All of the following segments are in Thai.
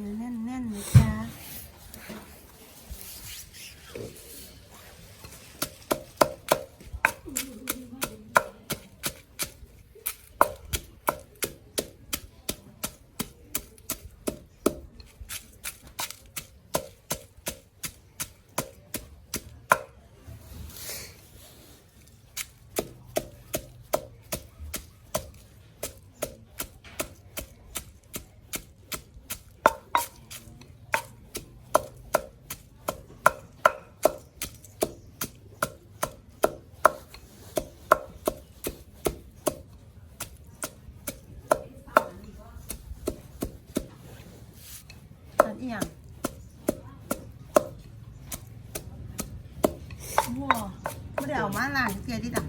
né? ไม่ได้เอามาล้างเกลือดิจ้ะ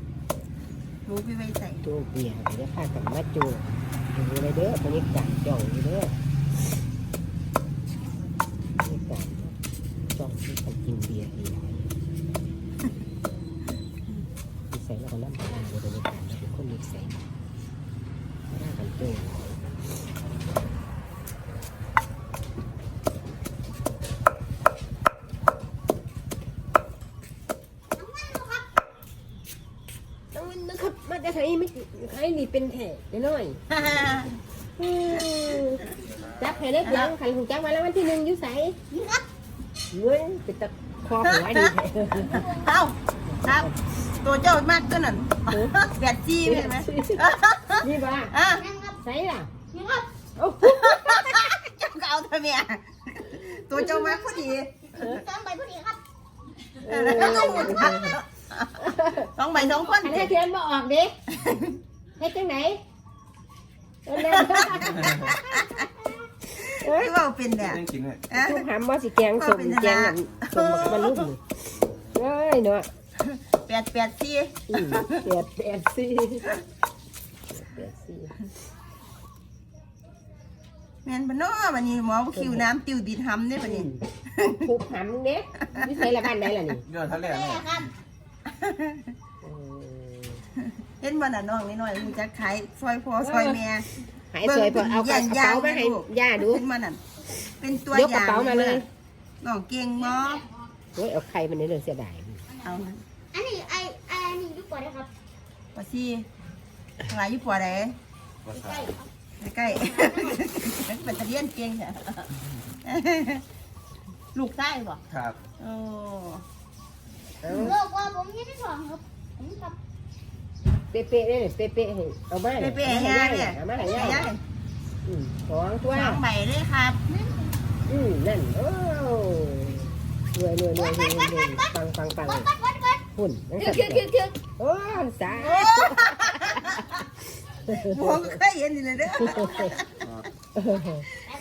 รู้ไปไว้ใส่จูเบียร์เดี๋ยวข้ากันมาจูดูเลยเด้อคนนี้จังจ่องอยู่เด้อนี่จัดจ่องที่เขากินเบียร์ดีหลายนิสัยแล้วก็น้ำตาเลยบรรยากาศแล้วเป็นคนนิสัยไม่ได้กันโจ้ต้องนะครับมาแต่ไทยไม่ใคร นี่เป็นแถบน้อยอืมจับให้ได้เพียงขันหูจักมาแล้ววันที่หนึ่งอยู่ใสเว้ยเป็นตะคอหัวดีแท้เอ้าครับ ตัวเจ้ามากตัวนั้นแปดจีเห็นไหมนี่บ้าอะใสล่ะโอ้โหเจ้าก็เอาทำไมอะตัวเจ้ามากพอดีจำไปพอดีครับเออแล้วก็หมดค่ะสองใบสองคนอันนี้เทียนมาออกดิ ให้จังไหนเออเร็วที่ว่าเป็นเนี่ยยังกินเลยอะทุกหำว่าสิแกงสมแกงนั่นสมบักบรรลุนี่เอ้ยเนาะแปดแปดจีอืมแปดแปดสี่แปดสี่แม่นปะเนาะวันนี้หมอคิวน้ำติวดิดหำได้ปะนี่ทุกหำเนี่ยวิสัยละบ้านไหนล่ะนี่ยอดทะเลแม่เนี่ยครับเออเห็นบ่น่ะน้องน้อยๆมูจะขายซอยพ่อซอยแม่หายสวยพอเอากระเป๋ามาให้ย่าดูเห็นบ่นั่นเป็นตัวยกกระอย่างเป๋ามาเลยน้องเก่งหมอโอ้ยเอาใครมันนี่เลยเสียดายเอาอันนี้ไอไออันนี้ยุบกว่านะครับปะซี่หลายอยู่ปัวใดภาษาใช่ครับใกล้ๆเป็นตะเลียนเก่งจ้ะลูกใต้บ่ครับโอ้เอาโลกว่าผมยังไม่สองครับผมกับ เป๊ะๆเลยเป๊ะๆให้เอามาเป๊ะๆให้ย่าเนี่ย เอามาให้ให้ย่าย่าอืมสองตัวสองใบเลยครับอืมนั่นโอ้รวยรวยรวยรวยรวยปังปังปังวัดวัดวัดวัดหุ่นนั่นคือสัตคือว์คือคือโอ้สาหมอก็เคยเห็นนี่เลยเด้อ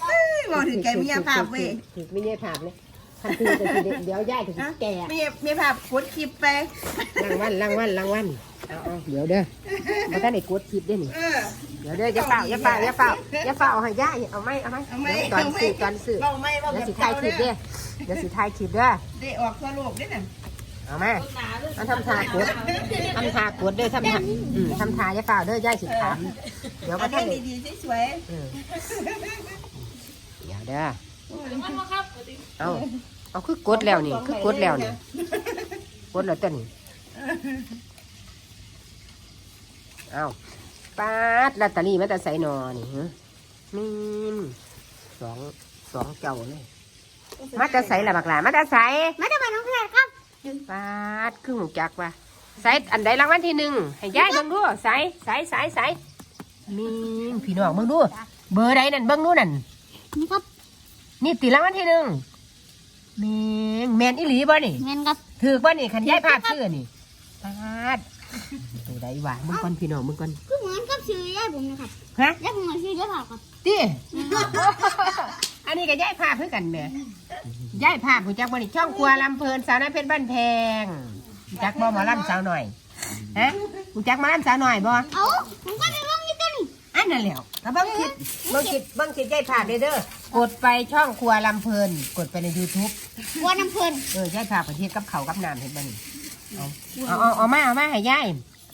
เอ้ยหมอถึงแกมียาภาพเว้ยถึงไม่ใช่ภาพเลยคันคือจะสิเดี๋ยวย่าจะสิแก่มีมีภาพกดคลิปไปรางวัลรางวัลรางวัล เอาเอาเดี๋ยวเด้อมาท่านไอ้กดคลิปด้วยนี่เออ เดี๋ยวเด้ออย่าเป่าอย่าเป่าอย่าเป่าอย่าเป่าเอาให้ย่าเอาไหมเอาไหมเอาไหมเดี๋ยวตอนสื่อตอนสื่อเบาไหมเบาเดี๋แบยวบสิถ่ายคลิปเด้อเดี๋ยวสิถ่ายคลิปเด้อได้ออกทั่วโลกด้วยน่ะเอามาเอาทำทากดทำทากดเด้อทำทาอืมทำทาอย่าเป่าเด้อย่าสิถามเดี๋ยวเอามาท่านเรื่องไอ้ดีๆสวยเออเดี๋ยวเด้อเอาเอาคือกดแล้วนี่คือกดแล้วนี่กดแล้วตัวนี้ เอาปาดลอตเตอรี่มาแต่ใส่นอนี่ฮะมีมสองสองเจ้าเลยมาแต่ใส่ละบักหลามาแต่ใส่ไม่ได้ไปน้องแพรครับปาดครึ่งหูจักว่ะใส่อันใดรางวัลที่หนึ่งให้ยายเบิ่งดูใส่ใส่ใส่ใส่มีมพี่น้องเบิ่งดู เบอร์ใดนั่นเบิ่งดูนั่นนี่ครับ นี่ติรางวัลที่หนึ่งแมงแมนอีหลีบ่นี่เงินครับถือบ่นี่ขันยายพาดซื้อนี่ปาด ตัวใดวะมึงก่อนพี่น้องมึงก่อนคือเหมือนกับชื่อย่าผมนะครับฮะย่าผมชื่อย่าผ่าครับติอันนี้ก็ยายพาเพื่อกันแหม่ยายพาผู้จักบ่นี่ช่องครัวลำเพลินสาวน้อยเพชรบ้านแพงรู้จักบ่หมอลำสาวหน่อยฮะรู้จักหมอลำสาวหน่อยบ่เอ้าผมก็ได้ร้องยี่ต้นอันนั่นแหล้วแล้วเบิ้งคิดเบิ้งคิดเบิ้งคิดยายภาพเด้อเด้อกดไปช่องครัวลำเพลินกดไปใน YouTube วัวน้ำเพลินเออยายภาพประเทศกับเขาวกับน้ำเห็นบ่นี่ เอาเอาเอาเอามาเอามาให้ยาย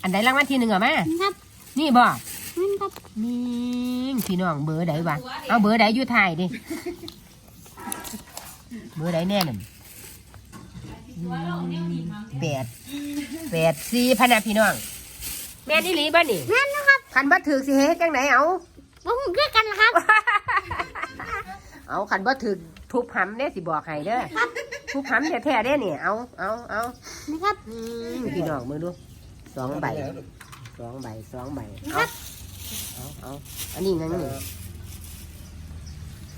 อันใดรางวัลที่หนึ่งเอามาครับนี่บ่เงินครับนี่พี่น้องเบอร์ใดวะเอาเบอร์ใดอยู่ไทายดิเบอร์ใดแน่นั่นอืมแปดแปดสี่พะนะพี่น้อง แม่นอี่ลีบ้านี่นั่นนะครับคันบ่ถือสิเฮ็ดจังไหนเอาผมด้วยกันนะครับ เอาคันบ่ถือทุบหำเด้สิบอกให้เด้อ ทุบหำแท้ๆเด้นี่เอาเอาเอานะครับอืมพี่น้องมือดูสองใบสองใบสองใบเอาเอาเอาอันนี้ไงนี่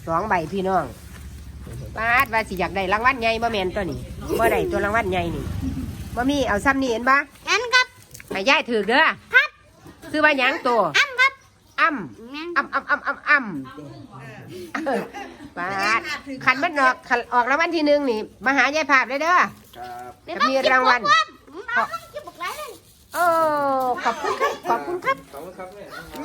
สองใบพี่น้องปาดว่าสิอยากได้รางวัลใหญ่บ่แม่นตัวนี้บ่ได้ตัวรางวัลใหญ่นี่บ่มีเอาซ้ำนี่เห็นปะงั้นครับให้ยายถือเด้อครับซื้อว่าหยังตัวอ้ำครับอ้ำงั้นอ้ำอ้ำอ้ำอ้ำอ้ำเออ ปาดขันมันออกขันออกรางวัลที่หนึ่งนี่มาหายายภาพเลยเด้อเดี๋ยวจะมีรางวัลผมเอาต้องเก็บบอกไรเลยโอ้ขอบคุณครับขอบคุณครับขอบคุณครับแม่อื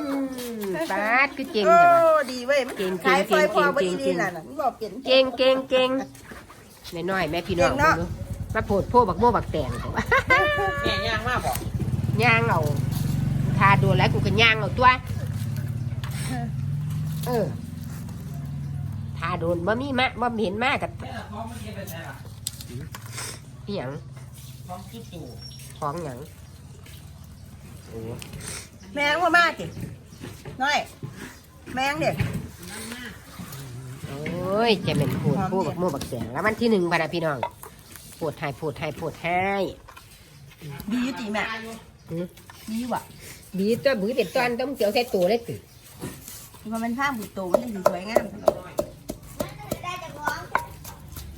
มปาดคือเก่งโอ้จังวะดีเว้ยมันเก่งๆขายซอยพอเก่บ่งๆดีเก่งๆๆน่ะน่ะมันบอกเปลี่ยนเก่งเก่งเก่งน้อยๆแม่พี่น้องเก่งเนาะดูมาโพดโพบักโมบักแตงแม่ย่างมากบอกย่างเอาทาโดนแล้วกูก็ย่างเอาตัว เออ ทาโดนบ่มีมะบ่เห็นมากกับแม่ท้องมันเย็นไปไหนล่ะอหยังท้องจุดจู่ของหยังโอ้แมงว่ามาจิน้อย แมงเด็กโอ้ยจะเป็นพูดพูดบักโมบักแตงแล้ววันที่หนึ่งพะนะพี่น้องพูดให้พูดให้พูดให้ดีอยู่ติแม่หือดีว่ะบีตัวบือเด็ดตอนต้องเจียวใส่ตัวเลยติมันเป็นผ้าบุตโตมันจะสวยงาม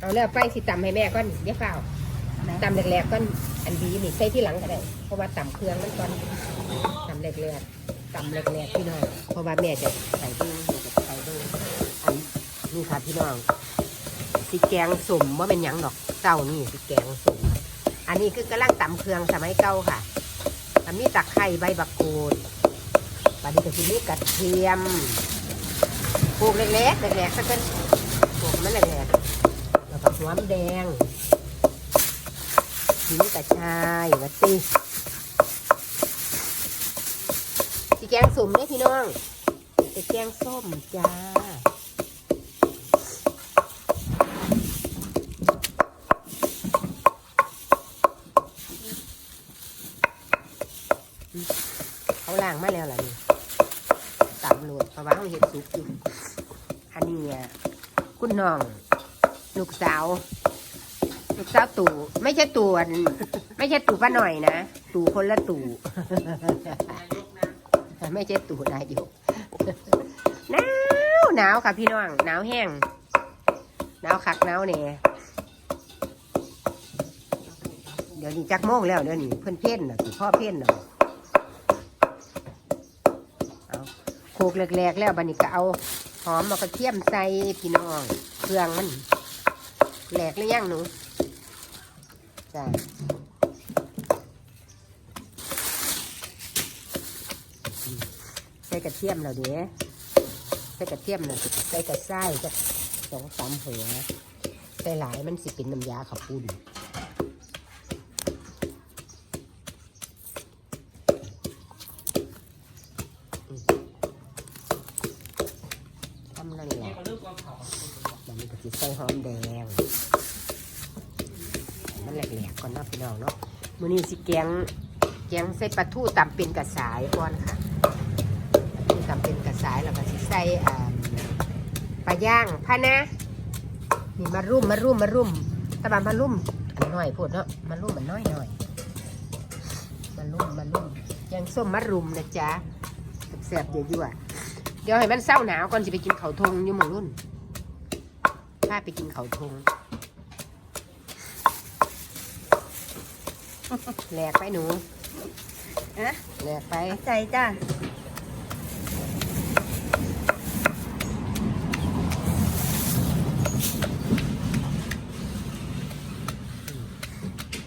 เอาแล้วไปสิตำให้แม่ก่อนเดี๋ยวเปล่านะตำแหลกๆก่อนอันบีนี่ใส่ที่หลังก็ได้เพราะว่าตำเครื่องมันก่อนตำแหลกๆตำแหลกๆพี่น้องเพราะว่าแม่จะใส่ดูแม่จะใส่ดูอันนี่ค่ะพี่น้องสิแกงสมว่าเป็นหยังดอกเจ้านี่สิแกงสมอันนี้คือกำลังตำเครื่องสมัยเก่าค่ะอันนี้ตะไคร้ใบบักกูดบัดนี้ก็สิมีกระเทียมปลูกเล็กๆแหลกๆสักเป็นปลูกมันแหลกๆ แล้วมแดงหินกระชายวัดตีสีแกงสุ่มได้พี่น้องเป็นแกงส้มจ้าเขาล้างมาแล้วล่ะนี่ตำรวจเพราะว่าเขาเห็ดสุกอยู่อันนี้อะคุณน้อง ลูกสาว ลูกสาวตู่ไม่ใช่ตู่อันไม่ใช่ตู่ป้าหน่อยนะ ตู่คนละตู่ ไม่ใช่ตู่นายกหนาวหนาวค่ะพี่น้องหนาวแห้งหนาวคักหนาวเนี่ยเดี๋ยวนี้จักโมงแล้วเดี๋ยวนี้เพื่อนเพ่นน่ะพ่อเพ่นน่ะเอาโคกแรกๆแล้วบันนี้ก็เอาหอมมากระเทียมใส่พี่น้องเครื่องมัน แหลกหรือยังหนูจ้ะใส่กระเทียมเราเดี๋ยวใส่กระเทียมเราใส่กระไส้จะสองสามหัวใส่หลายมันสิเป็นน้ำยาขับปุ่นอืมทำนั่นแหละ เขาเลือกกองเขา มันก็จะใส่หอม แดง มันแหลกๆก่อนนาะพี่น้องเนาะมื้อนี้สิแกงแกงใส่ปลาทูตำเป็นกระสายก่อนค่ะปลาทูตำเป็นกระสายแล้วก็สิใส่ปลาย่างพะนะนี่มารุ่มมารุ่มมารุ่มตะบามารุ่มอันน้อยพูดเนาะมารุ่มมันน้อยหน่อยมารุ่มมารุ่มแกงส้มมารุมนะจ๊ะแซ่บๆยั่วๆเดี๋ยวให้มันเศร้าหนาวก่อนสิไปกินข้าทงอยู่หมู่รุ่น พาไปกินข้าวทงแหลกไปหนูอะแหลกไปใจจ้า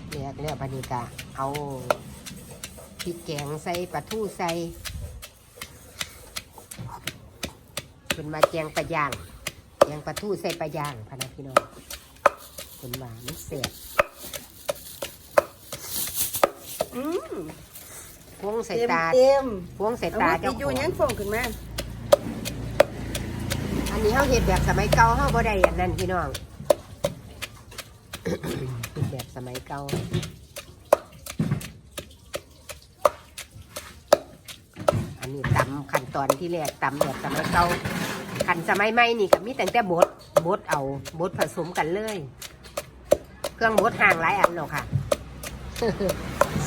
แหลกแล้วปานิกาเอาพริกแกงใส่ปลาทูใส่เป็นมาแจงปลาย่าง แจงปลาทูใส่ปลาย่างพะนะพี่น้องเป็นว่ามันเสียบอืมพวงใส่เต็มตาเต็มพวงใส่เอาตามาเจ้าไปขอยู่องยังฟงขึ้นมาอันนี้เขาเห็ดแบบสมัยเก่าเขาบ่ได้อันนั้นพี่น้องเป็นแบบสมัยเก่าอันนี้ตำขั้นตอนที่แรกตำแบบสมัยเก่า ขันสมัยใหม่นี่ก็มีแต่แต่บดบดเอาบดผสมกันเลย เครื่องบดห่างหลายอันแล้วค่ะ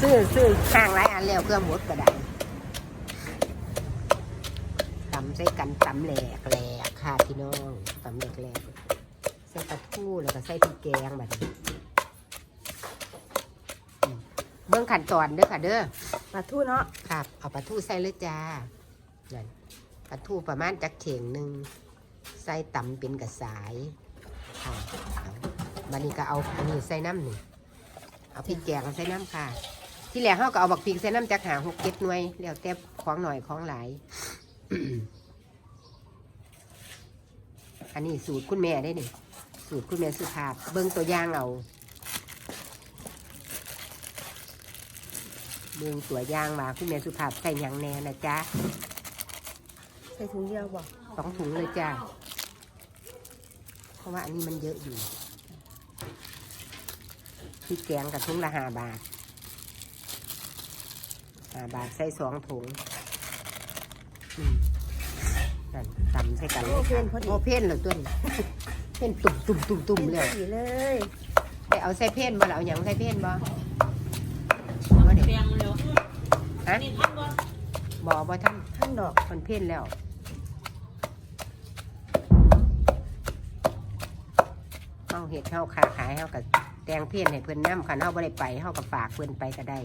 ซื้อซื้อห่างหลายอันแล้วเครื่องบดก็ได้ตำใส่กันตำแหลกแหลกค่ะพี่น้องตำแหลกแหลกใส่ปลาทูแล้วก็ใส่พริกแกงแบบนี้อืมเบื้องขั้นตอนเด้อค่ะ เด้อปลาทูเนาะครับเอาปลาทูใส่เลยจ้านั่น ปลาทูประมาณจักเข่งหนึ่งใส่ตำเป็นกระสายค่ะบันนี้ก็เอาอันนี้ใส่น้ำหนึ่งเอาพริกแกงใส่น้ำค่ะ ที่แรกเขาก็เอาบักพริกใส่น้ำจากหาหกเจ็ดหน่วยแล้วแต่ของหน่อยของหลายอันนี้สูตรคุณแม่ได้นี่สูตรคุณแม่สุภาพ เบิ้งตัวอย่างเอาเมืองตัวอย่างมาคุณแม่สุภาพใส่หยังแน่นะจ๊ะ ใส่ถุงเดียวบ่สองถุงเลยจ้าเพราะว่าอันนี้มันเยอะอยู่พริกแกงกับถุงละห้าบาทห้าบาทใส่สองถุงอืมนั่นตำใส่กันเลยโอเพค่ะนพอดีโอเพนเหรอตัวนี้เพนตุ่มตุ่มตุ่มตุ่มเลยสีเลยไปเอาใส่เพนบ่ล่ะเอาหยังใส่เพนบ่บ่เด็เปียงเร็วฮะนี่ท่านว่าบ่บ่ท่านท่านดอกมันเพนแล้ว เฮาเฮ็ดเฮาค้าขายเฮากับแตงเพนให้เพิ่นนำคันเฮาบ่ได้ไปเฮาก็ฝากเพิ่นไปก็ได้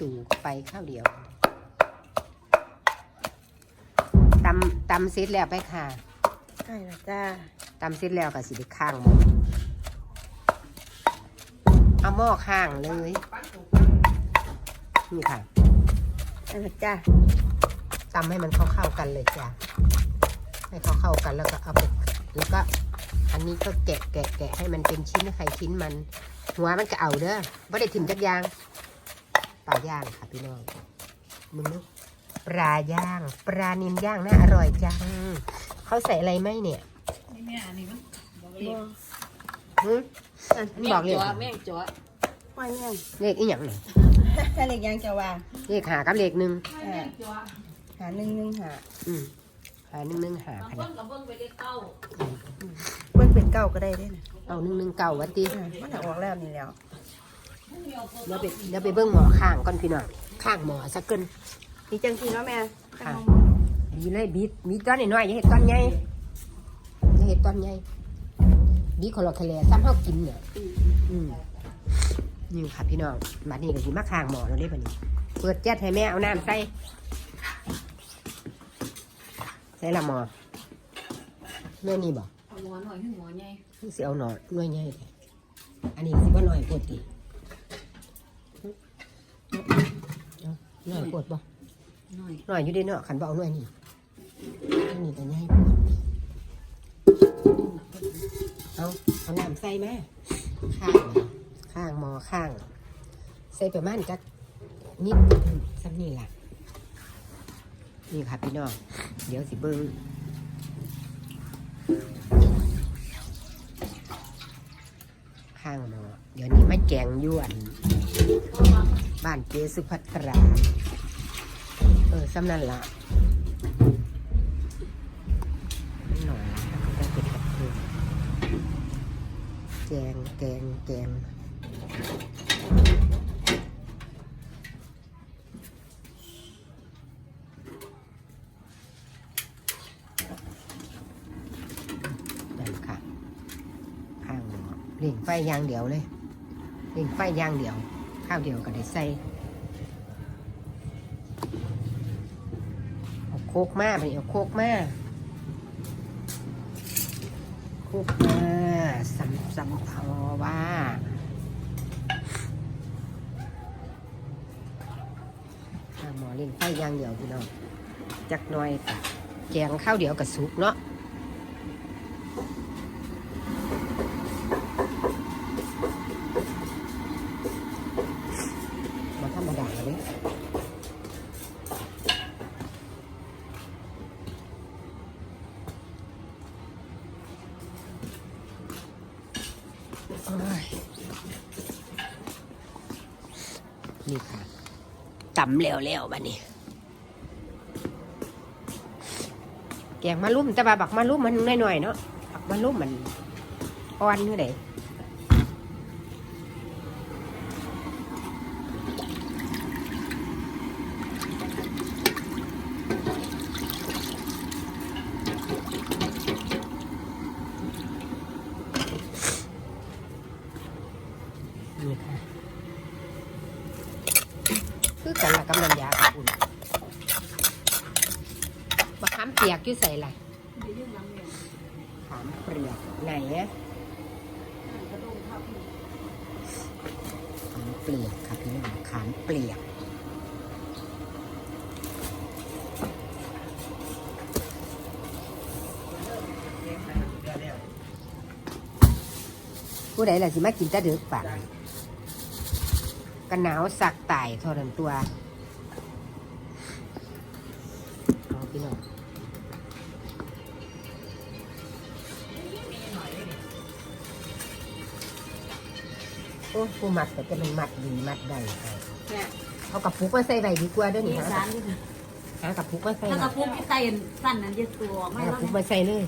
ตู่ไปข้าวเดียวตำตำเสร็จแล้วไปค่ะใกล้และจ้าตำเสร็จแล้วก็สิไปข้างหม้อเอาหม้อข้างเลยนี่ค่ะใกล้และจ้าตำให้มันเข้าๆกันเลยจ้ะให้เข้าๆกันแล้วก็เอาไป แล้วก็อันนี้ก็แกะแกะแกะให้มันเป็นชิ้นไข่ชิ้นมัน หัวมันก็เอาเด้อไม่ได้ถิ่มจักอยางปลาย่างค่ะพี่น้องมึงนึกปลาย่าง ปลานิลย่างน่าอร่อยจังเขาใส่อะไรไหมเนี่ยนี่แม่อันนี้มันบอกเลบ่หึมันบอกเลยแม่งจ๋อไม่แม่งเลขอีหยังเนี่ยแค่เล็กยังจะวางเลขหากับเลขหนึ่งเออหาหนึ่งหนึ่งหาอืม หาหนึ่งหนึ่งหาบางพันคนกับเบิ้งไปได้เก้าเบิ้งเป็นเก้าก็ได้เด้นะเอาหนึ่งหนึ่งเก่าวันตีเออมันออกแล้วนี่แล้วเดี๋ยวไปเดี๋ยวไปเบิ้งหมอข้างก่อนพี่น้องข้างหมอสักเกินนี่จังทีเนาะแม่ค่ะบีเลยบีมีตอนน้อยๆอย่าเห็ดตอนใหญ่อย่าเห็ดตอนใหญ่บีขอลอกแคลซ้ำเฮากินเนี่ยอืมนี่ค่ะพี่น้องบัดนี้ก็สิมาข้างหมอแล้วเด้บัดนี้ เปิดแจ๊ดให้แม่เอาน้ำใส่ ใส่ละหมอเนื้อนี่บ่เอาหัวหน่อยให้หัวใหญ่คือสิเอาหน่อยหน่วยใหญ่เลยอันนี้สิบ่หน่อยปวดติเอาหน่อยปวดบ่หน่อยหน่อยอยู่เดีเนาะขันบ่เอาหน่อยนี่อันนี้ก็ใหญ่เอาเอาน้ำใส่ไหมข้างข้างหมอข้าง ใส่ประมาณจักนิดสักนี่แหละ นี่ค่ะพี่น้อง เดี๋ยวสิเบิ้งข้างหมอเดี๋ยวนี้ไม่แกงยวน บ้านเจสุภัตรา เออสำนั่นละหน่อยแล้วก็ได้เป็นแบบนี้แกงแกงแกงนั่นค่ะ ข้างหมอเล่งไฟ อย่างเดียวเลยเล่งไฟอย่างเดียว ข้าวเดียวก็ได้ใส่เอาโคกมาไปเอาโคกมาโคกมาสัมสัมภาว่าอ่าหมอเล่นไฟอย่างเดียวพี่น้องจักหน้อยกะแกงข้าวเดียวกับสุกเนาะมาธรรมดาเลย โอ้ยนี่ค่ะ ตำแล้วแล้วบัดนี้ แกงมะลุ่มแต่ว่าบักมะลุ่มมันน้อยๆเนาะบักมะลุ่มมันอ่อนอยู่ไหนนี่ค่ะคือกันละกำลังยากับอุ่นบักคำเปียกอยู่ใส่ไร เดี๋ยวยื่นน้ำเนี่ย ขามเปลียก ไหนอะกระดูกข้าวพี่ขามเปลียกค่ะพี่น้องขามเปลียกผู้ใดล่ะสิมากินตะดึกปะกันหนาวสักตายท่านั้นตัว ผู้มัดแต่จะมันมัดดีมัดได้ค่ะเนี่ยเอากระปุกมาใส่ใบดีกว่าเด้วยมีนี่สาฮะรนี่ค่ะหากระปุกมาใส่ถ้ากหน่ระอยปุกที่ไตสั้นนั้นจะตัวไม่หากระแล้วปุกมาใส่เลย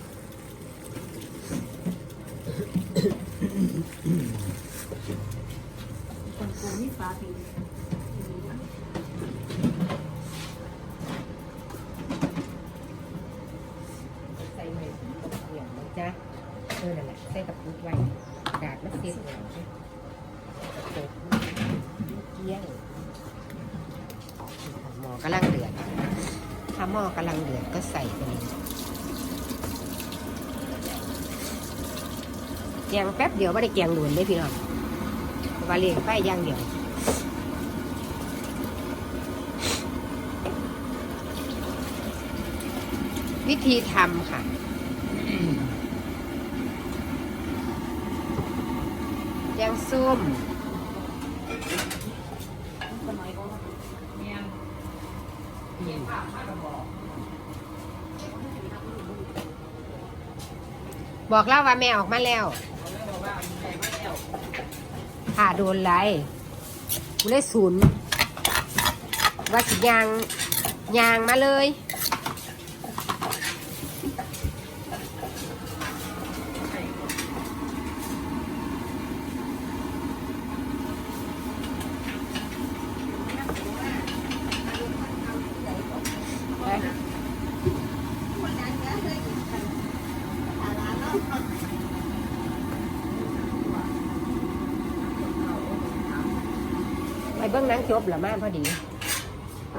คนกูนี่ฟ้าปีใส่ใบเหี่ยงนะจ๊ะเออนั่นแหละใส่กระปุกไว้กาดมันเสียบไว้กระปุกเกี้ยงหม้อกำลังเดือดถ้า หม้อกำลังเดือดก็ใส่ไปเลยแกงแป๊บเดียวไม่ได้แกงด่วนเลยพี่น้องว่าเลียงไฟอย่างเดียววิธีทำค่ะ แกงส้ม ก็น้อยก็เนี่ย บอกเล่าว่าแม่ออกมาแล้วผ่าโดนไรกูเลยศูนย์ว่าสิยางยางมาเลย ไปเบื้องหนังจบเหรอมาพอดี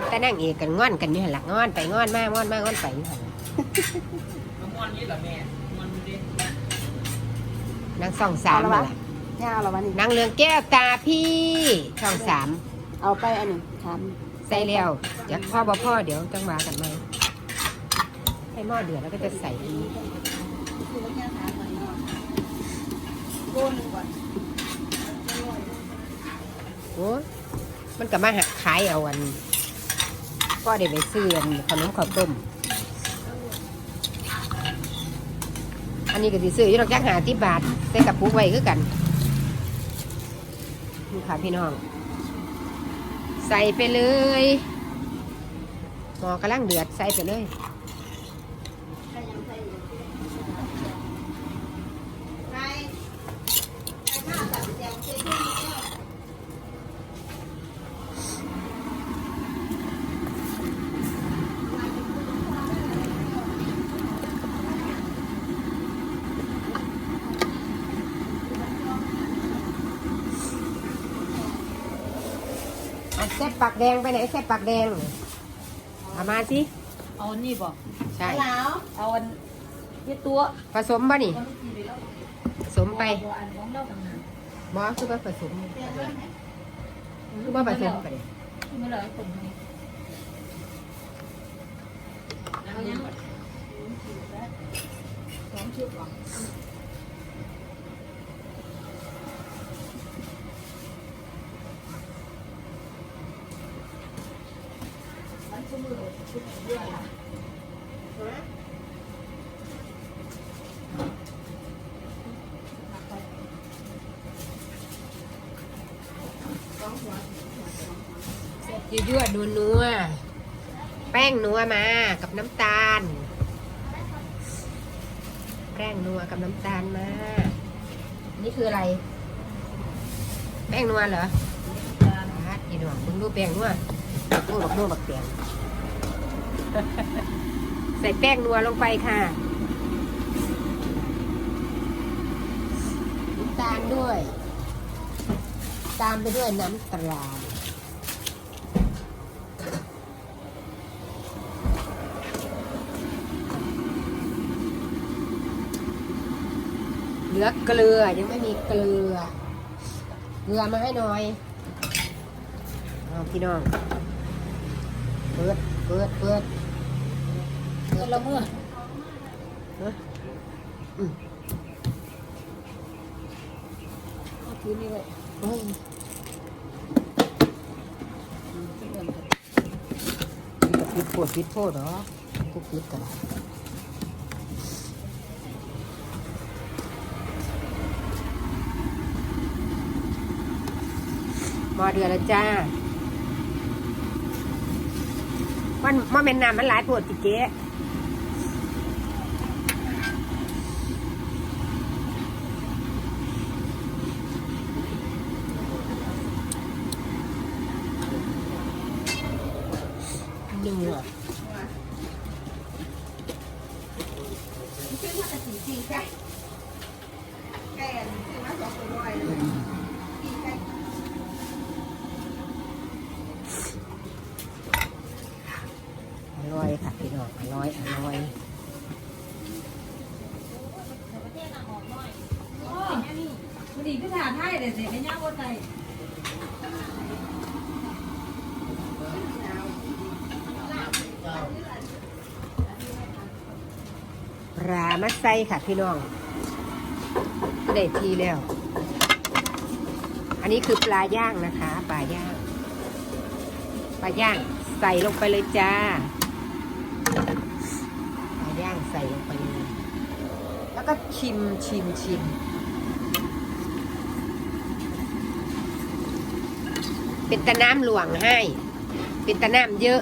แต่นั่งเอกกันง่อนกันอยู่หันหลักง่อนไปง่อนมาง่อนมาง่อนไปอยู่หันนางสองสามเหรอย่าเราวันนี้นางเรืองแก้วตาพี่ช่องสามเอาไปอันนี้ทใส่แล้วจากพ่อบ่พ่อเดี๋ยวจังหวะกันไหมให้หม้อเดือดแล้วก็จะใส่อันนี้ำโกนก่อนโอ้ย มันก็มาหาขายเอาอันก็ได้ไปซื้ออันขนมข้าวต้ม อันนี้ก็สิซื้ออยู่ดอกจักหาที่บาทใส่กับปุกไว้คือกันดูค่ะพี่น้อง ใส่ไปเลยหมอกระลังเดือดใส่ไปเลย ใครใครข้าวตัดแจงเส้นนี้ เอาเส้นปักแดงไปไหนเส้นปักแดงเอามาสิเอานี่บอกใช่แล้วเอาอันยี่ตัวผสมบ่นี่ ผสมไปอันของเราต่างหากบอคือว่าผสมคือว่าผสมไปดิที่ไม่เลยผมนี่เอายังสองชุดก่อน เยั่วๆ นัวนัวๆแป้งนัวมากับน้ำตาล แป้งนัวกับน้ำตาลมา นี่คืออะไร แป้งนัวเหรอฮัดกินหวังมึงดูแป้งนัวโอ้บักนัวบักแตงใส่แป้งนัวลงไปค่ะน้ำตาลด้วย ตามไปด้วยน้ำตาล เหลือเกลือยังไม่มีเกลือ เกลือมาให้หน่อยเอาพี่น้อง เปิด เปิด เปิดเมื่อละเมื่อเฮ้ยอืมเอาคืนนี้ไว้โอ้ยที่เดิมกันปิดโพดปิดโพดเหรอกูปิดกัน มอเดือแล้วจ้า มันมันเป็นน้ำมันหลายปวดจิเจ๊หนึ่งอะ แกนซื้อมาสองตัวร้อยเลยปีไก่ อ ร่อยค่ะพี่น้องอร่อยอร่อยมันดีพิธาไทยเลยสิไม่ยากว่าใจปลามัดไส้ค่ะพี่น้องได้ทีแล้ว อันนี้คือปลาย่างนะคะ ปลาย่าง ปลาย่างใส่ลงไปเลยจ้า ปลาย่างใส่ลงไปเลย แล้วก็ ชิมชิมชิมเป็นตะน้ำหลวงให้ เป็นตะน้ำเยอะ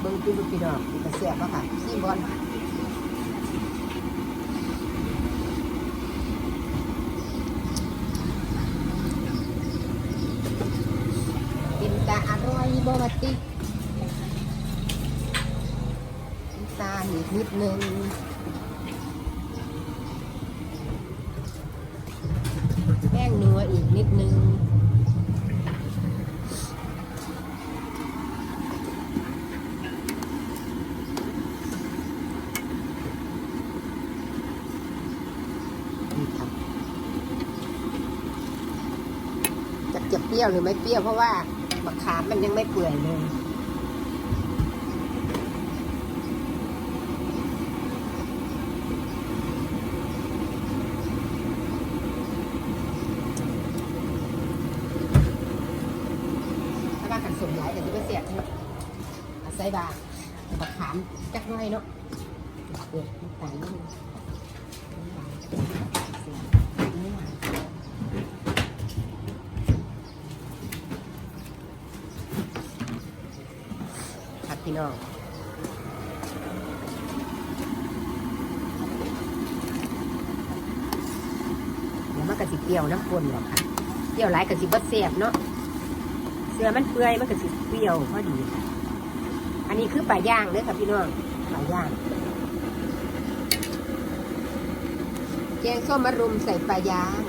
เบิ่งพี่ลูกพี่ดอกพี่กระเสียบแล้วค่ะซีบอลกินตาอร่อยบ่มาติกินตาอีก นิดนึงแป้งนัวอีกนิดนึงนี่ครับจะจะเปรี้ยวหรือไม่เปรี้ยวเพราะว่ามะขามมันยังไม่เปื่อยเลยากันสมหลายแต่ที่ไม่เสียบใช่ไหมเอาใส่บางมะขามจักน้อยเนาะเด็ดตาลนิดนึงครับพี่น้องเดี๋ยวมันกระสิเปรี้ยวน้ำปนหรอกค่ะเปรี้ยวหลายกระสิบ่เสียบเนาะ เสือมันเปื่อยมันกระสิเปรี้ยวพอดีค่ะอันนี้คือปลาย่างเด้อค่ะพี่น้องปลาย่างแกงส้มมะรุมใส่ปลาย่าง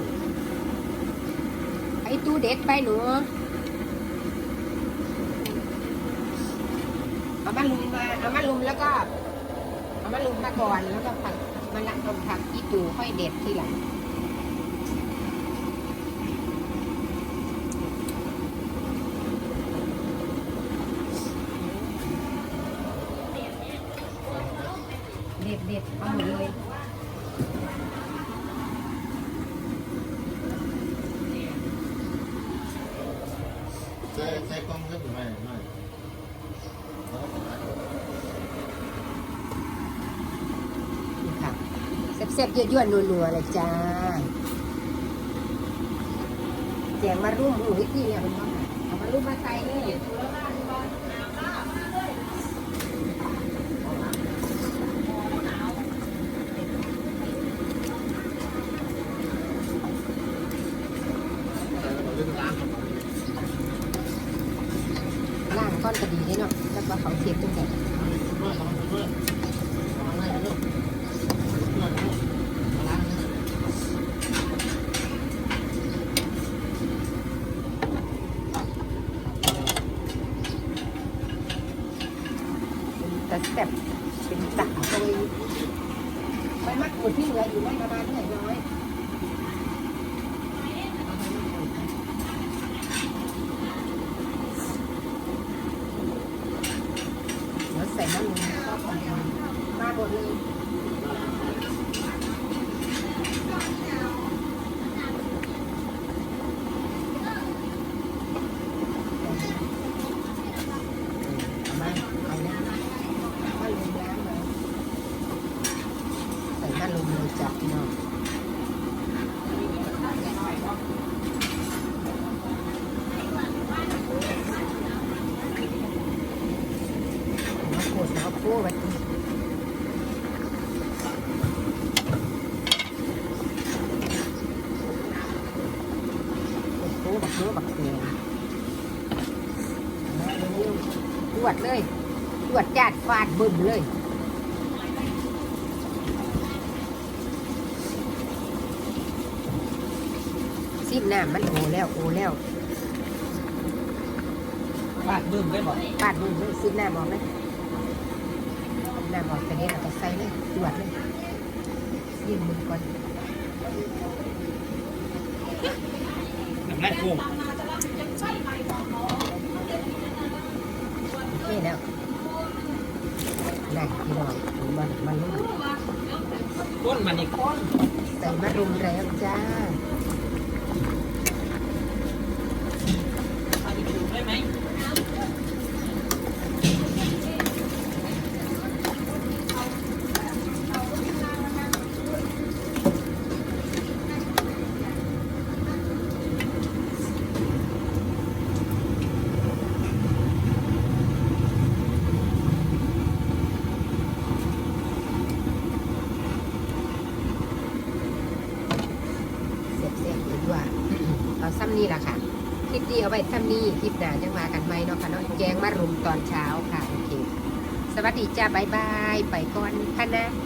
ไอ้ตู้เด็ดไปหนูเอามาลุมมาเอามาลุมแล้วก็เอามาลุมมาก่อนแล้วก็ผักมาละตรงผักอีตูค่อยเด็ดทีหลัง เด็ดเด็ดเอาหมดเลย ใส่ใส่กล้องขึ้นไปหน่อย นี่ค่ะแซ่บๆยั่วๆนัวๆเลยจ้าแจงมารุ่มหูวิธีเนี่ยมันต้อเอามารุ่มมาใส่เลยล่นร้านล่างก้อนก็ดีเนาะแล้วก็เขาเสียบตรงไหน ด้วยสองด้วยสองให้ลูกด้วยลูกร้าน แต่แซ่บเป็นตักโดยไปมักหมดที่เหลืออยู่ไม่ประมาณเท่าไหร่น้อยเดี๋ยวใส่น้ำมันก็พอมาหมดเลย มาเอาเนี่ยมาลงล้างเลย ใส่มาลงเลยจ้ะพี่น้องมาโคตรมาโคตรแบบนี้โอ้โหบักเนื้อบักเตียงตรวจเลยตรวจจัดฟาดบึ้มเลยซิมน้ำมันโอ แล้วโอแล้วบาดบึ้มได้บ่ฟาดบึ้มเลยซิมน้ำออกเลยน้ำออกแต่นี้เราก็ใส่เลยตรวจเลยซิมมือก่อนน้ำลายกุ้งนี่แล้วนั่นพี่น้องมันมันลุ่มก้นมันนี่ก้นใส่มารุมแล้วจ้าเอาไปดูได้ไหม เสียบเสียบดีกว่า เอาซ้ำนี่แหละค่ะ คลิปนี้เอาไว้ซ้ำนี่คลิปหน้าจะมากันไหมเนาะค่ะเนาะแกงมารุมตอนเช้าค่ะ โอเค สวัสดีจ้า บายบาย ไปก่อนค่ะนะ